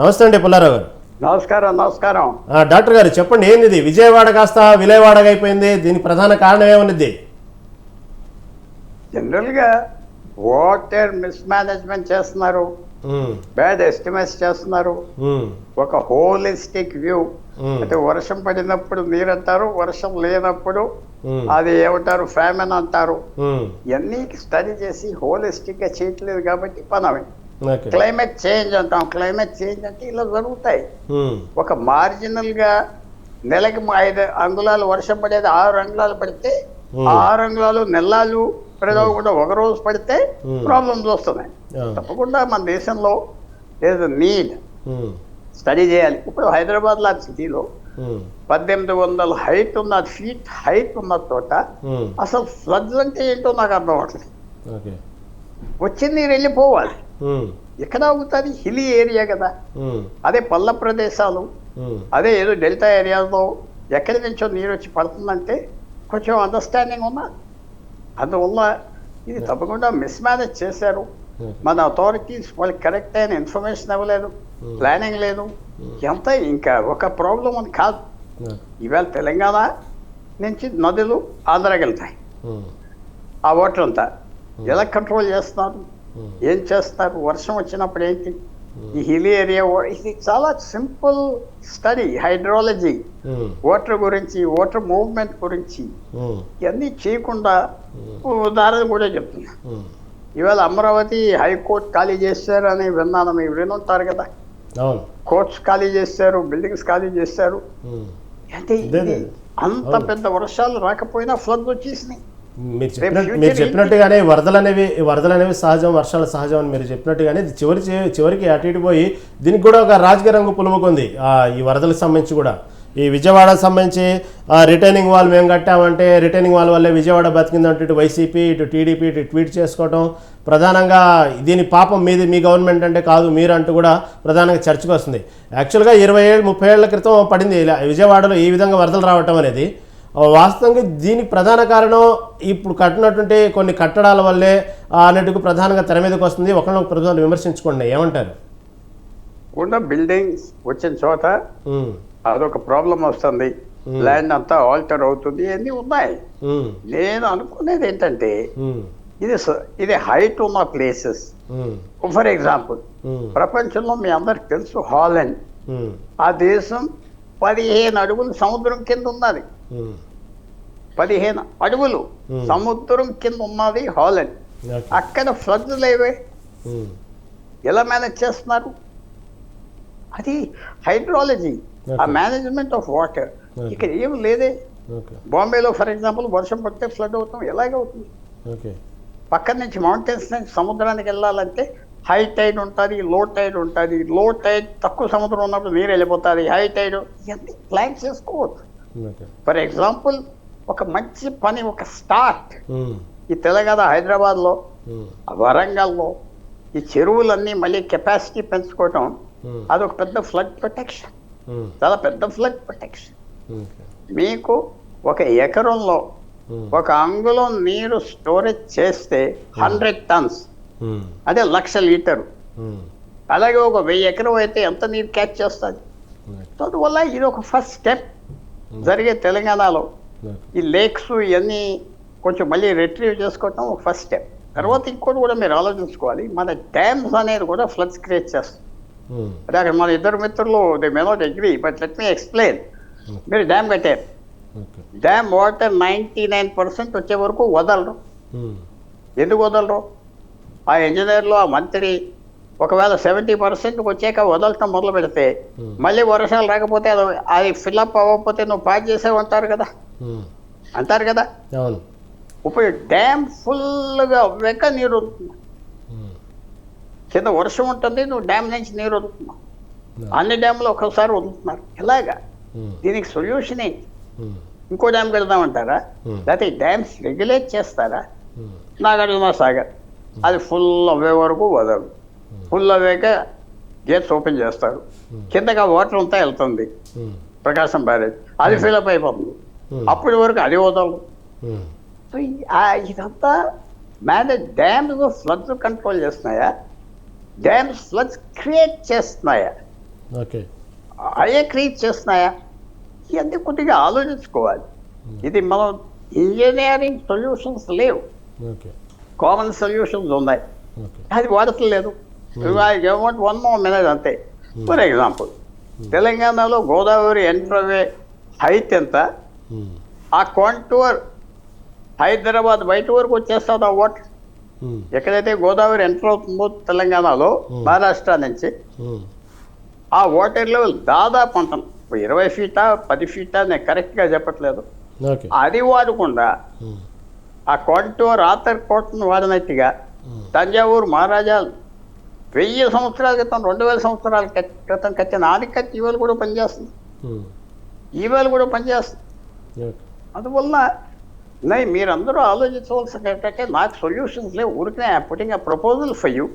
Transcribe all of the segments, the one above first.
నమస్తే అండి పుల్లారావు గారు. నమస్కారం నమస్కారం. డాక్టర్ గారు చెప్పండి ఏంది ఇది విజయవాడ కాస్త విలయవాడగా అయిపోయింది దీనికి ప్రధాన కారణం ఏమన్నది జనరల్గా వాటర్ మిస్ మేనేజ్మెంట్ చేస్తున్నారు బ్యాడ్ ఎస్టిమేట్స్ చేస్తున్నారు. ఒక హోలిస్టిక్ వ్యూ. అంటే వర్షం పడినప్పుడు నీరు అంటారు వర్షం లేనప్పుడు అది ఏమంటారు ఫ్యామిన్ అంటారు. ఇవన్నీ స్టడీ చేసి హోలిస్టిక్గా చేయట్లేదు కాబట్టి ఓకే క్లైమేట్ చేంజ్ అంటాం. క్లైమేట్ చేంజ్ అంటే ఇలా జరుగుతాయి. ఒక మార్జినల్గా నెలకి ఐదు అంగుళాలు వర్షం పడేది ఆరు అంగుళాలు పడితే. ఆ ఆరు అంగుళాలు నెలలు కూడా ఒక రోజు పడితే. ప్రాబ్లమ్స్ వస్తున్నాయి. తప్పకుండా మన దేశంలో ఏదో నీడ్ స్టడీ చేయాలి. ఇప్పుడు హైదరాబాద్ లాంటి సిటీలో పద్దెనిమిది వందల హైట్ ఉన్న ఫీట్ హైట్ ఉన్న చోట అసలు ఫ్లడ్స్ అంటే ఏంటో నాకు అర్థం అవ్వట్లేదు. ఓకే. వచ్చింది నీరు వెళ్ళిపోవాలి ఎక్కడ అవుతుంది? హిలీ ఏరియా కదా. అదే పల్ల ప్రదేశాలు. అదే ఏదో డెల్టా ఏరియాలో ఎక్కడి నుంచో నీరు వచ్చి పడుతుందంటే కొంచెం అండర్స్టాండింగ్ ఉన్నా. అందువల్ల ఇది తప్పకుండా మిస్మేనేజ్ చేశారు. మన అథారిటీస్ వాళ్ళకి కరెక్ట్ అయిన ఇన్ఫర్మేషన్ ఇవ్వలేదు. ప్లానింగ్ లేదు. ఎంత ఇంకా ఒక ప్రాబ్లం అని కాదు. ఇవాళ తెలంగాణ నుంచి నదులు ఆంధ్రాకి వెళ్తాయి. ఆ వాటర్ అంతా ఎలా కంట్రోల్ చేస్తున్నారు ఏం చేస్తారు? వర్షం వచ్చినప్పుడు ఏంటి? ఈ హిల్ ఏరియా ఇది చాలా సింపుల్ స్టడీ హైడ్రాలజీ. వాటర్ గురించి వాటర్ మూవ్మెంట్ గురించి. ఇవన్నీ చేయకుండా ఉదాహరణ కూడా చెప్తున్నా. ఇవాళ అమరావతి హైకోర్టు ఖాళీ చేశారు అని విన్నాను. మీరు వినుంటారు కదా. కోర్ట్స్ ఖాళీ చేశారు బిల్డింగ్స్ ఖాళీ చేశారు. అంటే. అంత పెద్ద వర్షాలు రాకపోయినా ఫ్లడ్ వచ్చేసినాయి. మీరు చెప్పినట్టు మీరు? చెప్పినట్టుగానే వరదలు అనేవి వరదలు అనేవి సహజం వర్షాలు సహజం అని మీరు చెప్పినట్టుగానే ఇది చివరి చివరికి అటు ఇటు పోయి దీనికి కూడా ఒక రాజకీయ రంగు పులుముకుంది ఆ, ఈ వరదలకు సంబంధించి కూడా. ఈ విజయవాడకు సంబంధించి రిటైనింగ్ వాల్ మేము కట్టామంటే రిటైనింగ్ వాల్ వల్లే విజయవాడ బతికిందంటే ఇటు వైసీపీ ఇటు టీడీపీ ఇటు ట్వీట్ చేసుకోవడం ప్రధానంగా దీని పాపం మీది మీ గవర్నమెంట్ అంటే కాదు మీరు అంటూ కూడా ప్రధానంగా చర్చకు వస్తుంది. యాక్చువల్గా ఇరవై ఏళ్ళు ముప్పై ఏళ్ళ క్రితం పడింది విజయవాడలో ఈ విధంగా వరదలు రావటం అనేది. వాస్తవంగా దీనికి ప్రధాన కారణం ఇప్పుడు కట్టినటువంటి కొన్ని కట్టడాల వల్లే ఆ, అన్నిటికీ ప్రధానంగా తెర మీదకి వస్తుంది. ఒకరినొక ప్రధాన విమర్శించుకోండి. ఏమంటారు? ఉన్న బిల్డింగ్స్ వచ్చిన చోట అదొక ప్రాబ్లం వస్తుంది. ల్యాండ్ అంతా ఆల్టర్ అవుతుంది. ఇవన్నీ ఉన్నాయి? నేను అనుకునేది ఏంటంటే ఇది ఇది హైట్ ఉన్న ప్లేసెస్ ఫర్ ఎగ్జాంపుల్ ప్రపంచంలో మీ అందరికి తెలుసు హాలండ్ ఆ దేశం పదిహేను అడుగులు సముద్రం కింద ఉన్నది. పదిహేను అడుగులు. సముద్రం కింద ఉన్నది హాలండ్. అక్కడ ఫ్లడ్స్ లేవే. ఎలా మేనేజ్ చేస్తున్నారు? అది హైడ్రాలజీ. ఆ. Management of water. ఇక్కడ ఏం లేదే. బాంబేలో ఫర్ ఎగ్జాంపుల్ వర్షం పడితే ఫ్లడ్ అవుతాం ఎలాగవుతుంది ఓకే. పక్కన నుంచి మౌంటైన్స్ నుంచి సముద్రానికి వెళ్ళాలంటే హై టైడ్ ఉంటుంది లో టైడ్ ఉంటుంది. లో టైడ్ తక్కువ సముద్రం ఉన్నప్పుడు నీరు వెళ్ళిపోతుంది హై టైడ్ ఇవన్నీ ప్లాన్ చేసుకోవచ్చు ఫర్ ఎగ్జాంపుల్ ఒక మంచి పని ఒక స్టార్ట్ ఈ తెలంగాణ హైదరాబాద్లో వరంగల్లో ఈ చెరువులన్నీ మళ్ళీ కెపాసిటీ పెంచుకోవటం అదొక పెద్ద ఫ్లడ్ ప్రొటెక్షన్ చాలా పెద్ద ఫ్లడ్ ప్రొటెక్షన్. మీకు ఒక ఎకరంలో ఒక అంగుళం నీరు స్టోరేజ్ చేస్తే హండ్రెడ్ టన్స్ అదే లక్ష లీటరు. అలాగే ఒక వెయ్యి ఎకరం అయితే ఎంత నీరు క్యాచ్ చేస్తుంది? అందువల్ల ఇది ఒక ఫస్ట్ స్టెప్ జరిగే తెలంగాణలో. ఈ లేక్స్ ఇవన్నీ కొంచెం మళ్ళీ రిట్రీవ్ చేసుకోవటం ఒక ఫస్ట్ స్టెప్ తర్వాత ఇంకోటి కూడా మీరు ఆలోచించుకోవాలి. మన డ్యామ్స్ అనేది కూడా ఫ్లడ్స్ క్రియేట్ చేస్తుంది. ఉమ్, అదే అక్కడ మన ఇద్దరు మిత్రులు they may not agree but let me explain మీరు డ్యామ్ కట్టారు. Dam water ninety nine percent వచ్చే వరకు వదలరు. ఎందుకు వదలరు? ఆ ఇంజనీర్లు ఆ మంత్రి ఒకవేళ సెవెంటీ పర్సెంట్ వచ్చాక వదలటం మొదలు పెడితే. మళ్ళీ వర్షాలు రాకపోతే అది అది ఫిల్అప్ అవ్వకపోతే నువ్వు పాస్ చేసావు అంటారు కదా. అంటారు కదా. ఇప్పుడు డ్యామ్ ఫుల్గా అవ్వాక నీరు కింద వర్షం ఉంటుంది నువ్వు డ్యామ్ నుంచి నీరు వదులుతున్నావు. అన్ని డ్యామ్లు ఒక్కసారి వదులుతున్నారు. ఎలాగా? ఉమ్, దీనికి సొల్యూషన్ ఏంటి ఇంకో డ్యామ్ పెడదామంటారా Hmm. లేకపోతే డ్యామ్స్ రెగ్యులేట్ చేస్తారా? నాగార్జున సాగర్ అది ఫుల్ అవ్వే వరకు వదలరు. ఫుల్ అవ్వాక గేట్స్ ఓపెన్ చేస్తారు. కిందగా వాటర్ అంతా వెళ్తుంది. ప్రకాశం బ్యారేజ్. అది ఫిల్అప్ అయిపోతుంది. అప్పటి వరకు అది వదలరు ఉమ్, సో ఇదంతా మేనేజ్ డ్యామ్స్ ఫ్లడ్స్ కంట్రోల్ చేస్తున్నాయా? డ్యామ్స్ ఫ్లడ్స్ క్రియేట్ చేస్తున్నాయా? ఓకే. అయ్యే క్రియేట్ చేస్తున్నాయా? ఇవన్నీ కొద్దిగా ఆలోచించుకోవాలి. ఇది మనం ఇంజనీరింగ్ సొల్యూషన్స్ లేవు. కామన్ సొల్యూషన్స్ ఉన్నాయి. అది వాడట్లేదు వాట్ వన్ మోర్ మినిట్ అంతే ఫర్ ఎగ్జాంపుల్ తెలంగాణలో గోదావరి ఎంట్రవే హైట్ ఎంత? ఉమ్, ఆ కాంటూర్ హైదరాబాద్ బయట వరకు వచ్చేస్తుంది? ఆ వాటర్ ఉమ్, ఎక్కడైతే గోదావరి ఎంటర్ అవుతుందో తెలంగాణలో మహారాష్ట్ర నుంచి. ఆ వాటర్ లెవెల్ దాదాపు అంటాం ఇరవై ఫీటా పది ఫీటా నేను కరెక్ట్గా చెప్పట్లేదు. అది వాడకుండా ఆ కాంటూర్ ఆతర్ కోటను వాడినట్టుగా తంజావూరు మహారాజాలు వెయ్యి సంవత్సరాల క్రితం రెండు వేల సంవత్సరాల క్రి- క్రితం కట్టిన ఆనికట్ ఈవేళ కూడా పనిచేస్తుంది. ఈవేళ కూడా పనిచేస్తుంది. అందువల్ల నై మీరందరూ ఆలోచించవలసింది ఏంటంటే నాకు సొల్యూషన్స్ లేవు. ఊరికే పుట్టింగ్ ప్రపోజల్ ఫర్ యూ.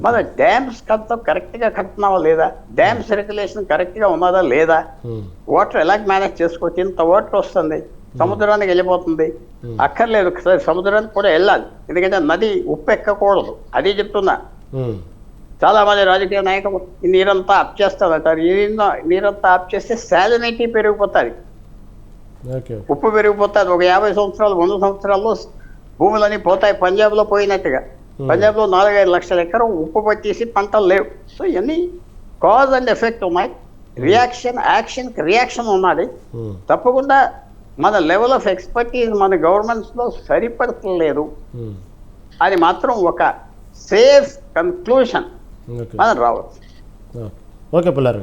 మన డ్యామ్స్ కడతాం కరెక్ట్గా కడుతున్నావా లేదా? డ్యామ్స్ రెగ్యులేషన్ కరెక్ట్గా ఉన్నదా లేదా? ఉమ్, వాటర్ ఎలా మేనేజ్ చేసుకోవచ్చు? ఇంత వాటర్ వస్తుంది. సముద్రానికి వెళ్ళిపోతుంది. అక్కర్లేదు. సరే సముద్రానికి కూడా వెళ్ళాలి. ఎందుకంటే నది ఉప్పు ఎక్కకూడదు అది చెప్తున్నా. ఉమ్, చాలా మంది రాజకీయ నాయకులు నీరంతా అప్ చేస్తారంటారు నీరంతా అప్ చేస్తే శాలినిటీ పెరిగిపోతుంది. ఉప్పు పెరిగిపోతుంది. ఒక యాభై సంవత్సరాలు వంద సంవత్సరాల్లో భూములన్నీ పోతాయి. పంజాబ్లో పోయినట్టుగా. పంజాబ్లో నాలుగైదు లక్షల ఎకరం ఉప్పు పట్టేసి పంటలు లేవు. సో ఇవన్నీ కాజ్ అండ్ ఎఫెక్ట్ ఉన్నాయి. రియాక్షన్ యాక్షన్కి రియాక్షన్ ఉన్నది. తప్పకుండా మన లెవెల్ ఆఫ్ ఎక్స్పర్టీస్ మన గవర్నమెంట్స్లో సరిపడట్లేదు. ఉమ్, అది మాత్రం ఒక సేఫ్ కన్క్లూషన్. ఓకే మనం రావచ్చు ఓకే పుల్లారావు